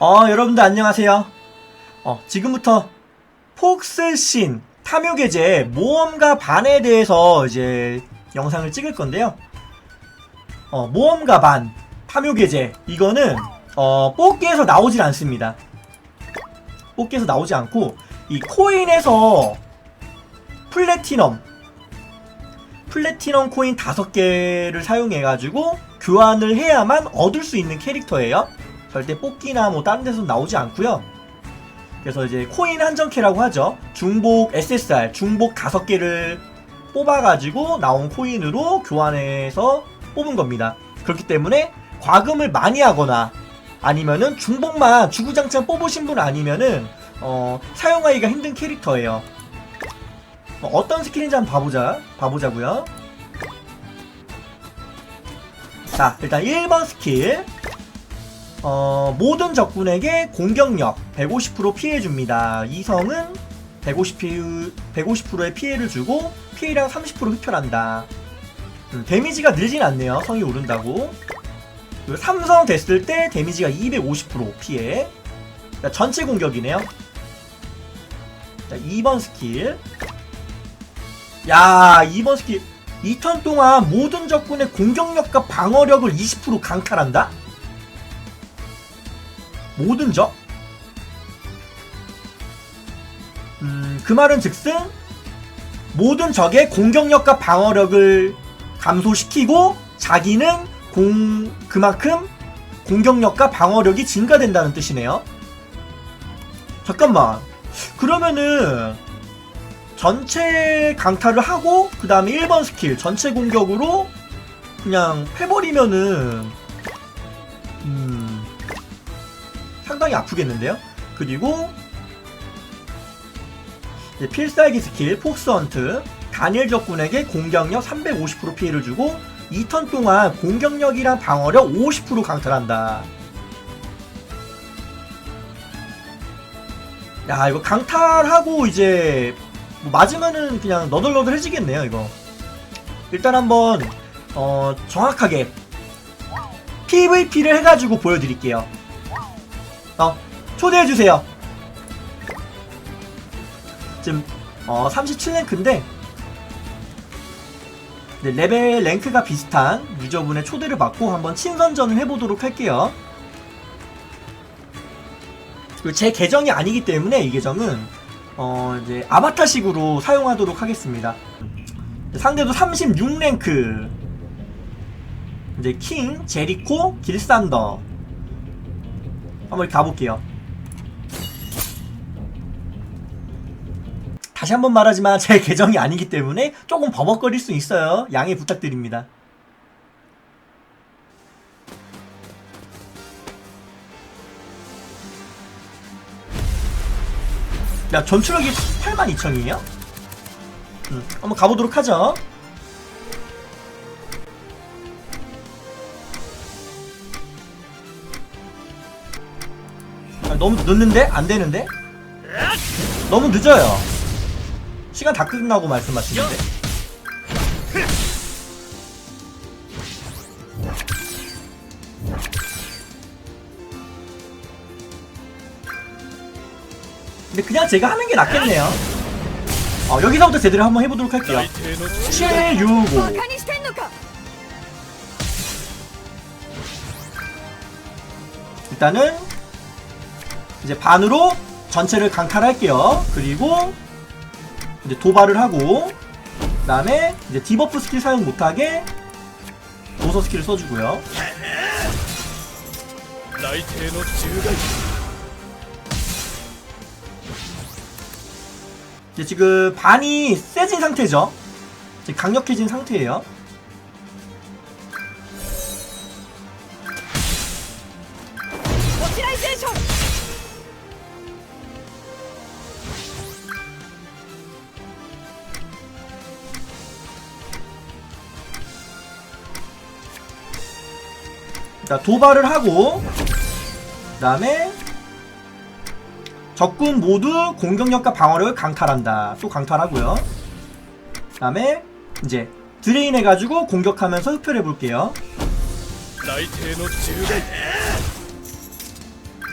어, 여러분들 안녕하세요. 어, 지금부터 폭스신 탐욕의제 모험가 반에 대해서 이제 영상을 찍을 건데요. 어, 모험가 반 탐욕의제 이거는 어, 뽑기에서 나오질 않습니다. 뽑기에서 나오지 않고 이 코인에서 플래티넘 플래티넘 코인 5개를 사용해가지고 교환을 해야만 얻을 수 있는 캐릭터예요. 절대 뽑기나 뭐 다른 데서 나오지 않고요. 그래서 이제 코인 한정캐라고 하죠. 중복 SSR, 중복 5개를 뽑아가지고 나온 코인으로 교환해서 뽑은 겁니다. 그렇기 때문에 과금을 많이 하거나 아니면은 중복만 주구장창 뽑으신 분 아니면은 어, 사용하기가 힘든 캐릭터예요. 어, 어떤 스킬인지 한번 봐보자. 봐보자고요. 자, 일단 1번 스킬. 어, 모든 적군에게 공격력 150% 피해 줍니다. 이성은 150, 피, 150%의 피해를 주고 피해량 30% 흡혈한다. 음, 데미지가 늘진 않네요. 성이 오른다고. 그리고 삼성 됐을 때 데미지가 250% 피해. 자, 전체 공격이네요. 자, 2번 스킬. 야, 2번 스킬. 2턴 동안 모든 적군의 공격력과 방어력을 20% 강탈한다? 모든 적? 음, 그 말은 즉슨 모든 적의 공격력과 방어력을 감소시키고 자기는 공 그만큼 공격력과 방어력이 증가된다는 뜻이네요. 잠깐만. 그러면은 전체 강타를 하고 그 다음에 1번 스킬 전체 공격으로 그냥 패버리면은 음 상당히 아프겠는데요? 그리고 필살기 스킬 폭스 헌트 단일 적군에게 공격력 350% 피해를 주고 2턴 동안 공격력이랑 방어력 50% 강탈한다. 야 이거 강탈하고 이제 뭐 맞으면은 그냥 너덜너덜해지겠네요 이거. 일단 한번 어 정확하게 PVP를 해가지고 보여드릴게요. 어 초대해주세요. 지금 어 37랭크인데 네, 레벨 랭크가 비슷한 유저분의 초대를 받고 한번 친선전을 해보도록 할게요. 제 계정이 아니기 때문에 이 계정은 어 이제 아바타식으로 사용하도록 하겠습니다. 상대도 36랭크 이제 킹, 제리코, 길산더 한번 가볼게요. 다시 한번 말하지만 제 계정이 아니기 때문에 조금 버벅거릴 수 있어요. 양해 부탁드립니다. 야 전투력이 82,000이에요? 음, 한번 가보도록 하죠. 너무 늦는데? 안 되는데? 너무 늦어요. 시간 다 끝나고 말씀하시는데. 근데 그냥 제가 하는 게 낫겠네요. 어, 여기서부터 제대로 한번 해보도록 할게요. 7, 6, 5. 일단은 이제 반으로 전체를 강탈할게요. 그리고 이제 도발을 하고 그 다음에 이제 디버프 스킬 사용 못하게 도서 스킬을 써주고요. 이제 지금 반이 세진 상태죠. 강력해진 상태예요. 자 도발을 하고 그 다음에 적군 모두 공격력과 방어력을 강탈한다. 또 강탈하고요. 그 다음에 이제 드레인 해가지고 공격하면서 흡혈해 볼게요.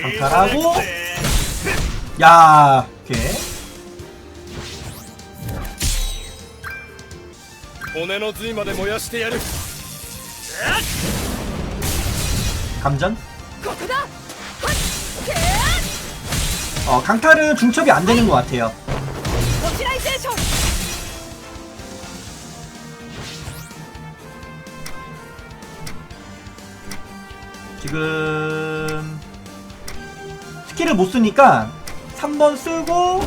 강탈하고 야 이렇게. 감전? 어, 강탈은 중첩이 안 되는 것 같아요. 지금 스킬을 못 쓰니까 3번 쓰고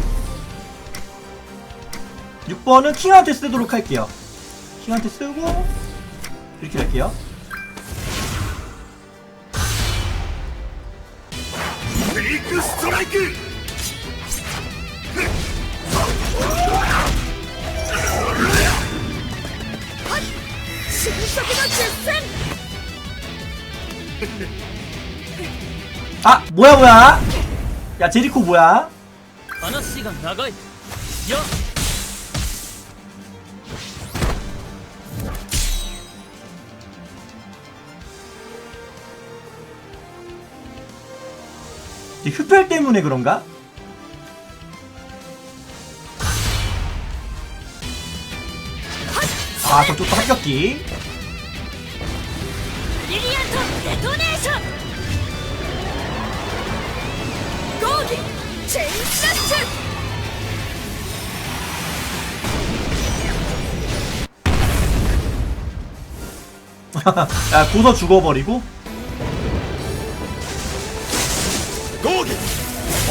6번은 킹한테 쓰도록 할게요. 킹한테 쓰고 이렇게 할게요. ビッグストライク 瞬足の実戦 아 뭐야 뭐야 야 제리코 뭐야 話が長いよ 이 흡혈 때문에 그런가? 아 저쪽도 합격기. 야 아, 고서 죽어버리고?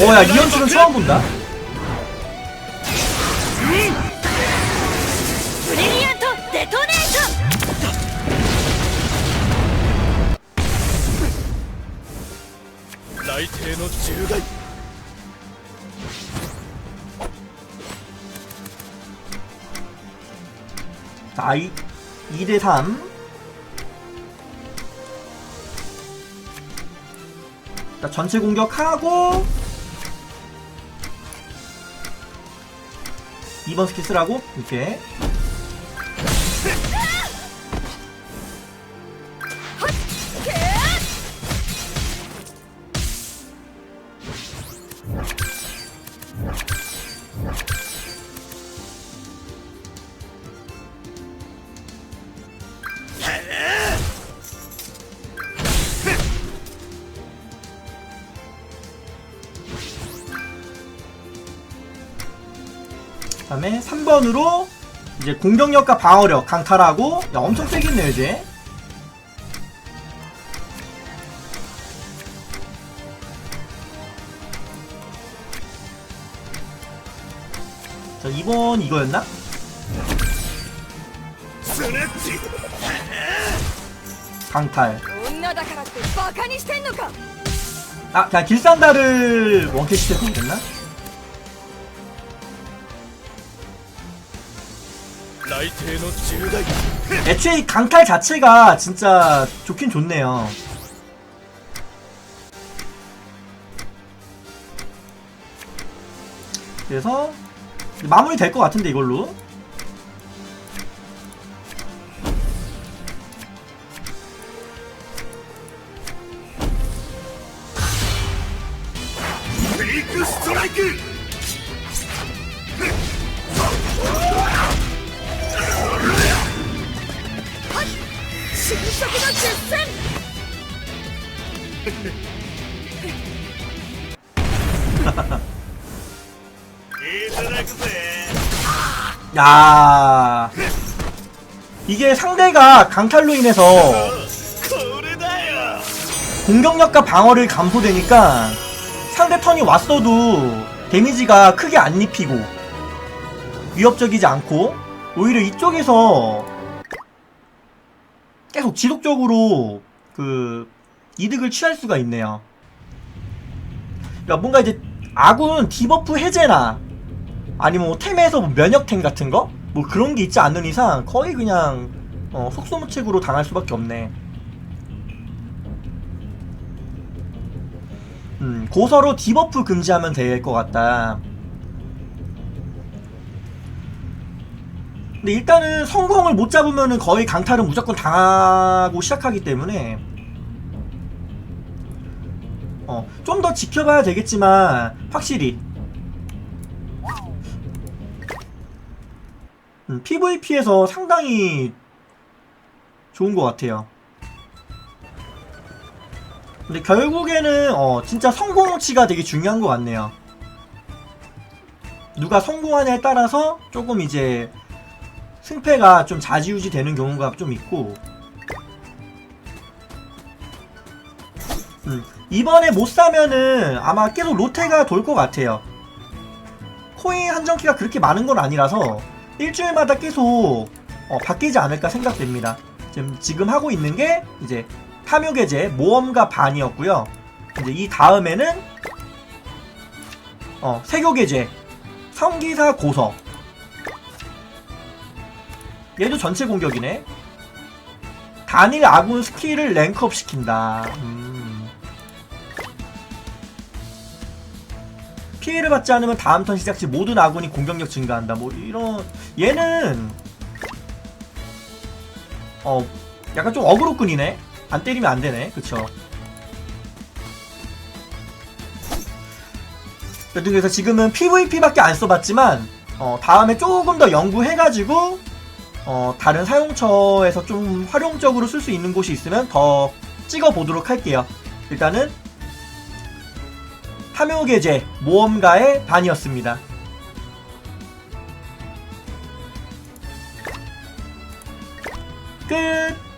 어야 이현출은 처음 본다. 자, 이, 2대 3. 자 전체 공격하고 2번 스킬 쓰라고? 이렇게 다음에 3번으로 이제 공격력과 방어력 강탈하고 야 엄청 세겠네요 이제 자 2번 이거였나? 강탈 아 그냥 길산다를 원캐치 해보면 됐나? 애초에 이 강탈 자체가 진짜 좋긴 좋네요. 그래서 마무리 될 것 같은데 이걸로 페이크 스트라이크! 저기도 질생! 야 이게 상대가 강탈로 인해서 공격력과 방어를 감소되니까 상대 턴이 왔어도 데미지가 크게 안 입히고 위협적이지 않고 오히려 이쪽에서 계속 지속적으로 그 이득을 취할 수가 있네요. 그러니까 뭔가 이제 아군 디버프 해제나 아니면 뭐 템에서 뭐 면역템 같은 거? 뭐 그런 게 있지 않는 이상 거의 그냥 어, 속수무책으로 당할 수밖에 없네. 음, 고서로 디버프 금지하면 될 것 같다. 근데 일단은 성공을 못 잡으면은 거의 강탈은 무조건 당하고 시작하기 때문에 어, 좀 더 지켜봐야 되겠지만 확실히 음, PVP에서 상당히 좋은 것 같아요. 근데 결국에는 어, 진짜 성공치가 되게 중요한 것 같네요. 누가 성공하냐에 따라서 조금 이제 승패가 좀 좌지우지 되는 경우가 좀 있고 음, 이번에 못 사면은 아마 계속 로테가 돌 것 같아요. 코인 한정키가 그렇게 많은 건 아니라서 일주일마다 계속 어, 바뀌지 않을까 생각됩니다. 지금, 지금 하고 있는 게 이제 탐욕의제 모험가 반이었고요. 이제 이 다음에는 어, 세교계제 성기사 고서 얘도 전체 공격이네. 단일 아군 스킬을 랭크업 시킨다. 음. 피해를 받지 않으면 다음 턴 시작 시 모든 아군이 공격력 증가한다. 뭐 이런 얘는 어 약간 좀 어그로꾼이네. 안 때리면 안 되네. 그쵸? 그래서 지금은 PVP밖에 안 써봤지만 어, 다음에 조금 더 연구해가지고 어, 다른 사용처에서 좀 활용적으로 쓸 수 있는 곳이 있으면 더 찍어보도록 할게요. 일단은 탐욕의제 모험가의 반이었습니다. 끝!